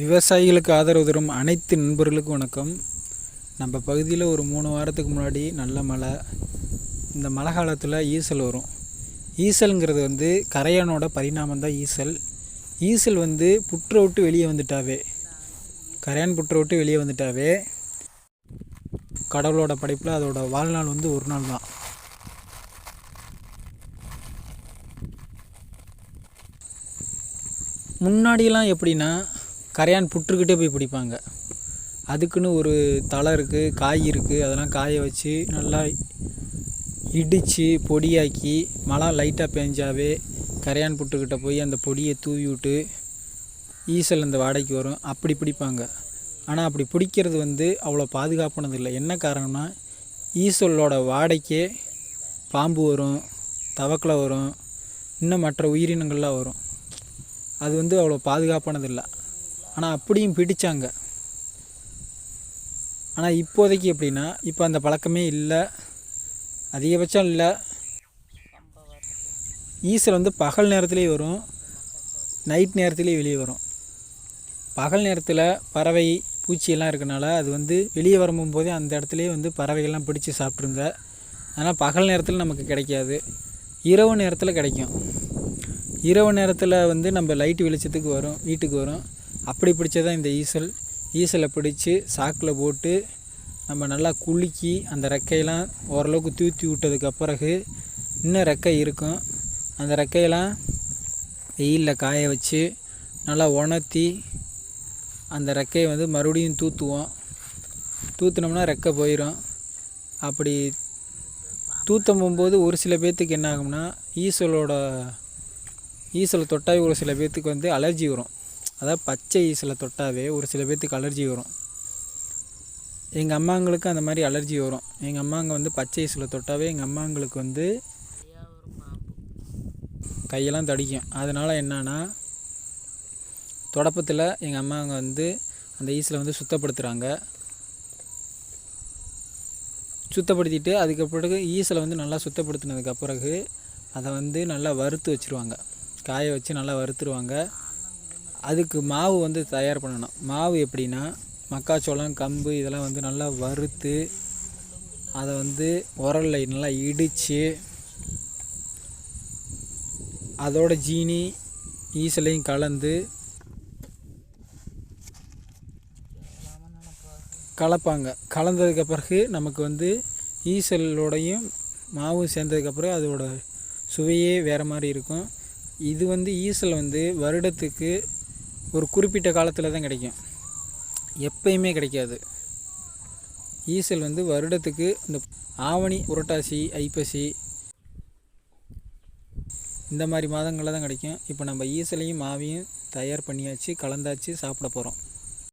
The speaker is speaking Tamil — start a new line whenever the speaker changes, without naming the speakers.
விவசாயிகளுக்கு ஆதரவு தரும் அனைத்து நண்பர்களுக்கும் வணக்கம். நம்ம பகுதியில் ஒரு மூணு வாரத்துக்கு முன்னாடி நல்ல மழை. இந்த மழை காலத்தில் ஈசல் வரும். ஈசல்ங்கிறது வந்து கரையானோட பரிணாமம் தான் ஈசல். ஈசல் வந்து புற்றை விட்டு வெளியே வந்துட்டாவே. கரையான் புற்றை விட்டு வெளியே வந்துட்டாவே. கடவுளோட படைப்பில் அதோட வாழ்நாள் வந்து ஒரு நாள் தான். முன்னாடியெல்லாம் எப்படின்னா கரையான் புற்றுக்கிட்டே போய் பிடிப்பாங்க. அதுக்குன்னு ஒரு தலை இருக்குது காய் இருக்குது அதெல்லாம் காய வச்சு நல்லா இடித்து பொடியாக்கி மழை லைட்டாக பேஞ்சாவே கரையான் புட்டுக்கிட்ட போய் அந்த பொடியை தூவி விட்டு ஈசல் அந்த வாடகைக்கு வரும். அப்படி பிடிப்பாங்க. ஆனால் அப்படி பிடிக்கிறது வந்து அவ்வளோ பாதுகாப்பானது இல்லை. என்ன காரணம்னா ஈசலோட வாடைக்கே பாம்பு வரும் தவக்கலை வரும் இன்னும் மற்ற உயிரினங்கள்லாம் வரும். அது வந்து அவ்வளோ பாதுகாப்பானது இல்லை. ஆனால் அப்படியும் பிடித்தாங்க ஆனால் இப்போதைக்கு எப்படின்னா இப்போ அந்த பழக்கமே இல்லை. அதிகபட்சம் இல்லை. ஈசல் வந்து பகல் நேரத்துலேயே வரும் நைட் நேரத்துலேயே வெளியே வரும். பகல் நேரத்தில் பறவை பூச்சியெல்லாம் இருக்கனால அது வந்து வெளியே வரும்போதே அந்த இடத்துலையே வந்து பறவைகள்லாம் பிடிச்சி சாப்பிட்ருங்க ஆனால் பகல் நேரத்தில் நமக்கு கிடைக்காது. இரவு நேரத்தில் கிடைக்கும். இரவு நேரத்தில் வந்து நம்ம லைட்டு வெளிச்சத்துக்கு வரும் வீட்டுக்கு வரும். அப்படி பிடிச்சதான் இந்த ஈசல். ஈசலை பிடிச்சி சாக்கில் போட்டு நம்ம நல்லா குலுக்கி அந்த ரெக்கையெல்லாம் ஓரளவுக்கு தூத்தி விட்டதுக்கு பிறகு இன்னும் ரெக்கை இருக்கும். அந்த ரெக்கையெல்லாம் வெயிலில் காய வச்சு நல்லா உணர்த்தி அந்த ரெக்கையை வந்து மறுபடியும் தூற்றுவோம் தூத்துனோம்னா ரெக்கை போயிடும் அப்படி தூத்தம் போகும்போது ஒரு சில பேர்த்துக்கு என்ன ஆகும்னா ஈசலோட ஈசலை தொட்டாவே ஒரு சில பேர்த்துக்கு வந்து அலர்ஜி வரும். அதாவது பச்சை ஈசலை தொட்டாவே ஒரு சில பேர்த்துக்கு அலர்ஜி வரும். எங்கள் அம்மாங்களுக்கு அந்த மாதிரி அலர்ஜி வரும். எங்கள் அம்மாங்க வந்து பச்சை ஈசலை தொட்டாவே எங்கள் அம்மாங்களுக்கு வந்து கையெல்லாம் தடிக்கும். அதனால் என்னன்னா தொடப்பத்தில் எங்கள் அம்மாங்க வந்து அந்த ஈசலை வந்து சுத்தப்படுத்துகிறாங்க சுத்தப்படுத்திட்டு அதுக்கு பிறகு ஈசலை வந்து நல்லா சுத்தப்படுத்தினதுக்கு பிறகு அதை வந்து நல்லா வறுத்து வச்சுருவாங்க. காய வச்சு நல்லா வறுத்துருவாங்க. அதுக்கு மாவு வந்து தயார் பண்ணணும். மாவு எப்படின்னா மக்காச்சோளம் கம்பு இதெல்லாம் வந்து நல்லா வறுத்து அதை வந்து உரலில் நல்லா இடித்து அதோட ஜீனி ஈசலையும் கலந்து கலப்பாங்க. கலந்ததுக்கு பிறகு நமக்கு வந்து ஈசலோடையும் மாவும் சேர்ந்ததுக்கப்புறம் அதோட சுவையே வேறு மாதிரி இருக்கும். இது வந்து ஈசல் வந்து வருடத்துக்கு ஒரு குறிப்பிட்ட காலத்தில் தான் கிடைக்கும். எப்பயுமே கிடைக்காது. ஈசல் வந்து வருடத்துக்கு இந்த ஆவணி புரட்டாசி ஐப்பசி இந்த மாதிரி மாதங்களில் தான் கிடைக்கும். இப்போ நம்ம ஈசலையும் மாவையும் தயார் பண்ணியாச்சு கலந்தாச்சு சாப்பிட போகிறோம்